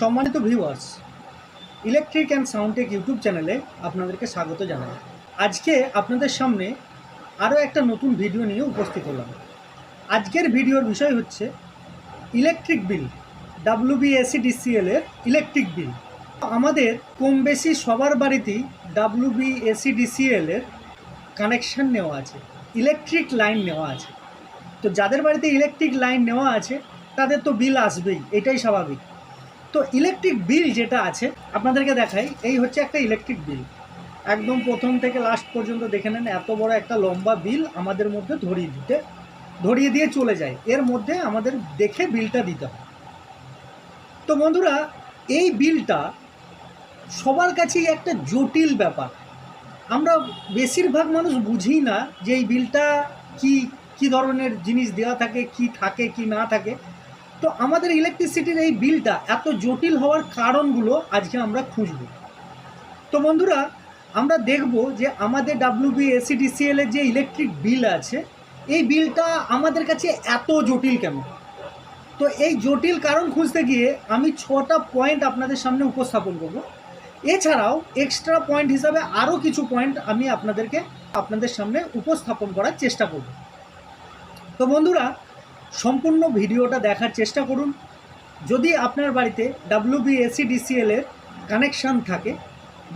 সম্মানিত viewers electric and Soundtech YouTube চ্যানেলে আপনাদেরকে স্বাগত জানাই। আজকে আপনাদের সামনে আরও একটা নতুন ভিডিও নিয়ে উপস্থিত হলাম। আজকের ভিডিওর বিষয় হচ্ছে ইলেকট্রিক বিল ডাব্লিউবিএসিডিসিএল এর ইলেকট্রিক বিল আমাদের কম বেশি সবার বাড়িতেই ডাব্লিউবিএসিডিসিএল এর কানেকশন নেওয়া আছে ইলেকট্রিক লাইন নেওয়া আছে। তো যাদের বাড়িতে ইলেকট্রিক লাইন নেওয়া আছে, তাদের তো বিল আসবেই, এটাই স্বাভাবিক। তো ইলেকট্রিক বিল যেটা আছে, আপনাদেরকে দেখাই, এই হচ্ছে একটা ইলেকট্রিক বিল একদম প্রথম থেকে লাস্ট পর্যন্ত দেখে নেন, এত বড় একটা লম্বা বিল আমাদের মধ্যে ধরিয়ে দিতে, ধরিয়ে দিয়ে চলে যায়। এর মধ্যে আমাদের দেখে বিলটা দিতে হয়। তো বন্ধুরা, এই বিলটা সবার কাছেই একটা জটিল ব্যাপার। আমরা বেশিরভাগ মানুষ বুঝি না যে এই বিলটা কি কি ধরনের জিনিস দেওয়া থাকে, কি থাকে, কি না থাকে। তো আমাদের ইলেকট্রিসিটির এই বিলটা এত জটিল হওয়ার কারণগুলো আজকে আমরা খুঁজব। তো বন্ধুরা, আমরা দেখব যে আমাদের ডাব্লিউবি এসিডিসিএল এর যে ইলেকট্রিক বিল আছে, এই বিলটা আমাদের কাছে এত জটিল কেন? তো এই জটিল কারণ খুঁজতে গিয়ে আমি ছটা পয়েন্ট আপনাদের সামনে উপস্থাপন করব। এছাড়াও এক্সট্রা পয়েন্ট হিসাবে আরও কিছু পয়েন্ট আমি আপনাদেরকে আপনাদের সামনে উপস্থাপন করার চেষ্টা করব। তো বন্ধুরা সম্পূর্ণ ভিডিওটা দেখার চেষ্টা করুন। যদি আপনার বাড়িতে ডাব্লিউবিএসিডিসিএল এর কানেকশান থাকে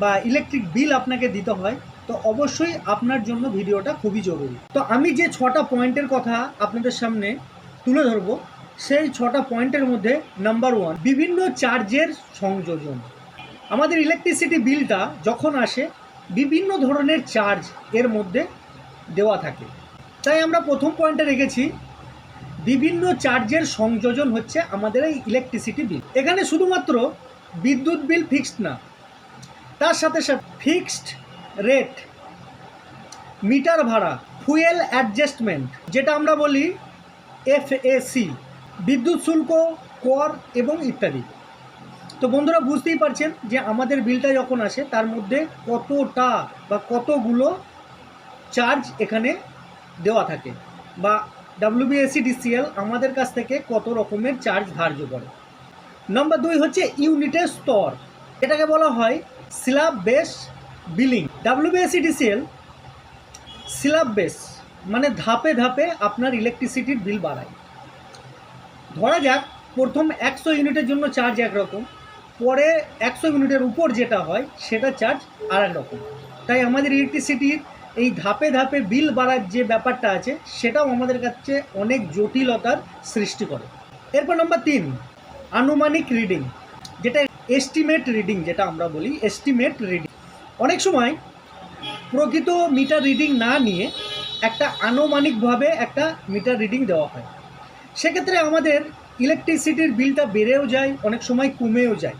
বা ইলেকট্রিক বিল আপনাকে দিতে হয়, তো অবশ্যই আপনার জন্য ভিডিওটা খুবই জরুরি। তো আমি যে ছটা পয়েন্টের কথা আপনাদের সামনে তুলে ধরবো, সেই ছটা পয়েন্টের মধ্যে নাম্বার ওয়ান বিভিন্ন চার্জের সংযোজন। আমাদের ইলেকট্রিসিটি বিলটা যখন আসে, বিভিন্ন ধরনের চার্জ এর মধ্যে দেওয়া থাকে। তাই আমরা প্রথম পয়েন্টে রেখেছি বিভিন্ন চার্জের সংযোজন হচ্ছে আমাদের এই ইলেকট্রিসিটি বিল এখানে শুধুমাত্র বিদ্যুৎ বিল ফিক্সড না, তার সাথে সাথে ফিক্সড রেট মিটার ভাড়া ফুয়েল অ্যাডজাস্টমেন্ট যেটা আমরা বলি এফএসি বিদ্যুৎ শুল্ক, কর এবং ইত্যাদি। তো বন্ধুরা, বুঝতেই পারছেন যে আমাদের বিলটা যখন আসে, তার মধ্যে কতটা বা কতগুলো চার্জ এখানে দেওয়া থাকে বা ডাব্লিউবিএসিডিসিএল আমাদের কাছ থেকে কত রকমের চার্জ ধার্য করে? নম্বর দুই হচ্ছে ইউনিটের স্তর। এটাকে বলা হয় slab base billing WBSEDCL slab base মানে ধাপে ধাপে আপনার ইলেকট্রিসিটির বিল বাড়ায়। ধরা যাক, প্রথম একশো ইউনিটের জন্য চার্জ একরকম, পরে একশো ইউনিটের উপর যেটা হয়, সেটা চার্জ আর রকম। তাই আমাদের ইলেকট্রিসিটির এই ধাপে ধাপে বিল বাড়ার যে ব্যাপারটা আছে, সেটাও আমাদের কাছে অনেক জটিলতার সৃষ্টি করে। এরপর নম্বর তিন, আনুমানিক রিডিং যেটা এস্টিমেট রিডিং যেটা আমরা বলি এস্টিমেট রিডিং অনেক সময় প্রকৃত মিটার রিডিং না নিয়ে একটা আনুমানিকভাবে একটা মিটার রিডিং দেওয়া হয়। সেক্ষেত্রে আমাদের ইলেকট্রিসিটির বিলটা বেড়েও যায়, অনেক সময় কমেও যায়।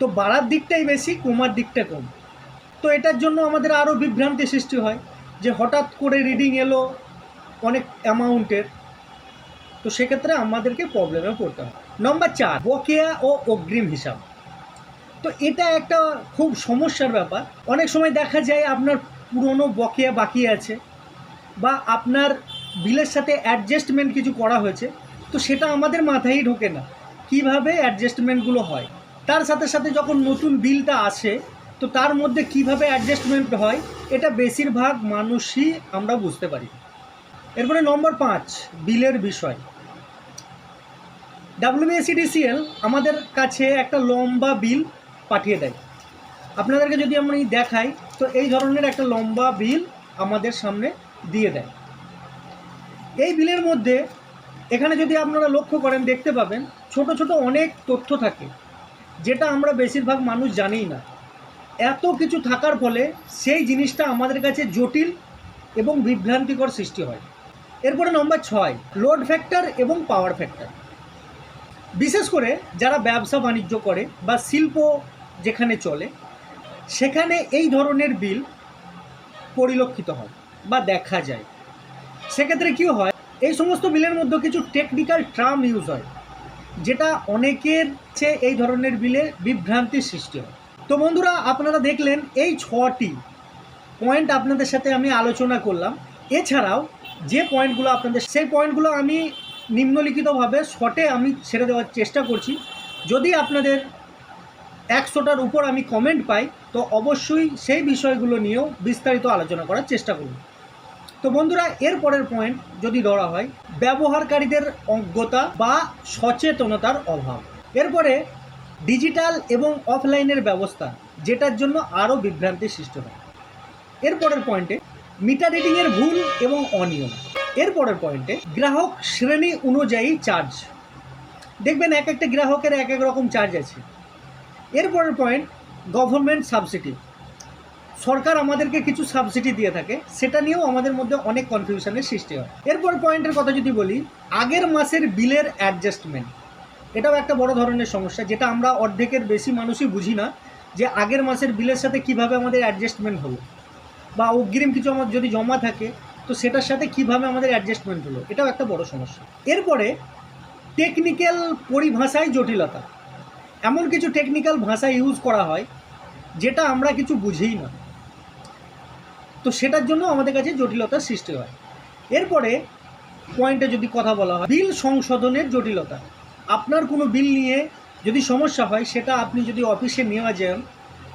তো বাড়ার দিকটাই বেশি, কমার দিকটা কম। তো এটার জন্য আমাদের আরও বিভ্রান্তি সৃষ্টি হয় যে হঠাৎ করে রিডিং এলো অনেক অ্যামাউন্টের। তো সেক্ষেত্রে আমাদেরকে প্রবলেমে পড়তে হয়। নম্বর চার, বকেয়া ও অগ্রিম হিসাব। তো এটা একটা খুব সমস্যার ব্যাপার। অনেক সময় দেখা যায় আপনার পুরনো বকেয়া বাকি আছে বা আপনার বিলের সাথে অ্যাডজাস্টমেন্ট কিছু করা হয়েছে, তো সেটা আমাদের মাথায় ঢোকে না। কীভাবে অ্যাডজাস্টমেন্টগুলো হয়? তার সাথে সাথে যখন নতুন বিলটা আসে তো তার মধ্যে কীভাবে অ্যাডজাস্টমেন্ট হয়, এটা বেশিরভাগ মানুষই আমরা বুঝতে পারি। এরপরে নম্বর পাঁচ, বিলের বিষয়। ডাব্লিউবিএসিডিসিএল আমাদের কাছে একটা লম্বা বিল পাঠিয়ে দেয়। আপনাদেরকে যদি আমি দেখাই, তো এই ধরনের একটা লম্বা বিল আমাদের সামনে দিয়ে দেয়। এই বিলের মধ্যে এখানে যদি আপনারা লক্ষ্য করেন, দেখতে পাবেন ছোট ছোট অনেক তথ্য থাকে, যেটা আমরা বেশিরভাগ মানুষ জানিই না। এত কিছু থাকার ফলে সেই জিনিসটা আমাদের কাছে জটিল এবং বিভ্রান্তিকর সৃষ্টি হয়। এরপরে নম্বর ছয় লোড ফ্যাক্টর এবং পাওয়ার ফ্যাক্টর বিশেষ করে যারা ব্যবসা বাণিজ্য করে বা শিল্প যেখানে চলে, সেখানে এই ধরনের বিল পরিলক্ষিত হয় বা দেখা যায়। সেক্ষেত্রে কী হয়, এই সমস্ত বিলের মধ্যে কিছু টেকনিক্যাল ট্রাম ইউজ হয়, যেটা অনেকের চেয়ে এই ধরনের বিলে বিভ্রান্তির সৃষ্টি হয়। তো বন্ধুরা, আপনারা দেখলেন এই ছটি পয়েন্ট আপনাদের সাথে আমি আলোচনা করলাম। এছাড়াও যে পয়েন্টগুলো আপনাদের সেই পয়েন্টগুলো আমি নিম্নলিখিতভাবে শর্টে আমি ছেড়ে দেওয়ার চেষ্টা করছি। যদি আপনাদের একশোটার উপর আমি কমেন্ট পাই, তো অবশ্যই সেই বিষয়গুলো নিয়েও বিস্তারিত আলোচনা করার চেষ্টা করব। তো বন্ধুরা, এর পরের পয়েন্ট যদি ধরা হয়, ব্যবহারকারীদের অজ্ঞতা বা সচেতনতার অভাব। এরপরে ডিজিটাল এবং অফলাইনের ব্যবস্থা, যেটার জন্য আরও বিভ্রান্তি সৃষ্টি হয়। এরপরের পয়েন্টে, মিটার রিডিংয়ের ভুল এবং অনিয়ম। এরপরের পয়েন্টে, গ্রাহক শ্রেণি অনুযায়ী চার্জ। দেখবেন এক একটা গ্রাহকের এক এক রকম চার্জ আছে। এরপরের পয়েন্ট, গভর্নমেন্ট সাবসিডি। সরকার আমাদেরকে কিছু সাবসিডি দিয়ে থাকে, সেটা নিয়েও আমাদের মধ্যে অনেক কনফিউশনের সৃষ্টি হয়। এরপর পয়েন্টের কথা যদি বলি, আগের মাসের বিলের অ্যাডজাস্টমেন্ট এটাও একটা বড় ধরনের সমস্যা, যেটা আমরা অর্ধেকের বেশি মানুষই বুঝি না যে আগের মাসের বিলের সাথে কীভাবে আমাদের অ্যাডজাস্টমেন্ট হলো। বা অগ্রিম কিছু আমার যদি জমা থাকে, তো সেটার সাথে কীভাবে আমাদের অ্যাডজাস্টমেন্ট হলো, এটাও একটা বড় সমস্যা। এরপরে টেকনিক্যাল পরিভাষায় জটিলতা। এমন কিছু টেকনিক্যাল ভাষা ইউজ করা হয়, যেটা আমরা কিছু বুঝেই না। তো সেটার জন্য আমাদের কাছে জটিলতার সৃষ্টি হয়। এরপরে পয়েন্টে যদি কথা বলা হয়, বিল সংশোধনের জটিলতা। আপনার কোনো বিল নিয়ে যদি সমস্যা হয় সেটা আপনি যদি অফিসে নেওয়া যান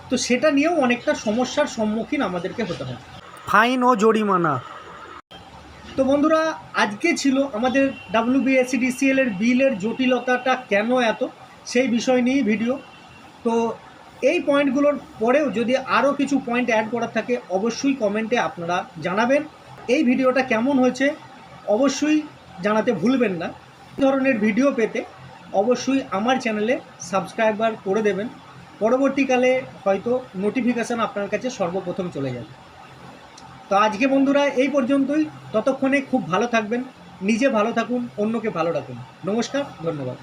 তো সেটা নিয়েও অনেকটা সমস্যার সম্মুখীন আমাদেরকে হতে হয়। ফাইন ও জরিমানা। তো বন্ধুরা আজকে ছিল আমাদের ডাব্লিউবিএসিডিসিএল এর বিলের জটিলতাটা কেন এত সেই বিষয় নিয়েই ভিডিও। তো এই পয়েন্টগুলোর পরেও যদি আরও কিছু পয়েন্ট অ্যাড করার থাকে অবশ্যই কমেন্টে আপনারা জানাবেন। এই ভিডিওটা কেমন হয়েছে অবশ্যই জানাতে ভুলবেন না। এই ধরনের ভিডিও পেতে অবশ্যই আমার চ্যানেলে সাবস্ক্রাইবার করে দেবেন। পরবর্তীকালে হয়তো নোটিফিকেশান আপনার কাছে সর্বপ্রথম চলে যাবে। তো আজকে বন্ধুরা এই পর্যন্তই। ততক্ষণে খুব ভালো থাকবেন, নিজে ভালো থাকুন, অন্যকে ভালো রাখুন। নমস্কার, ধন্যবাদ।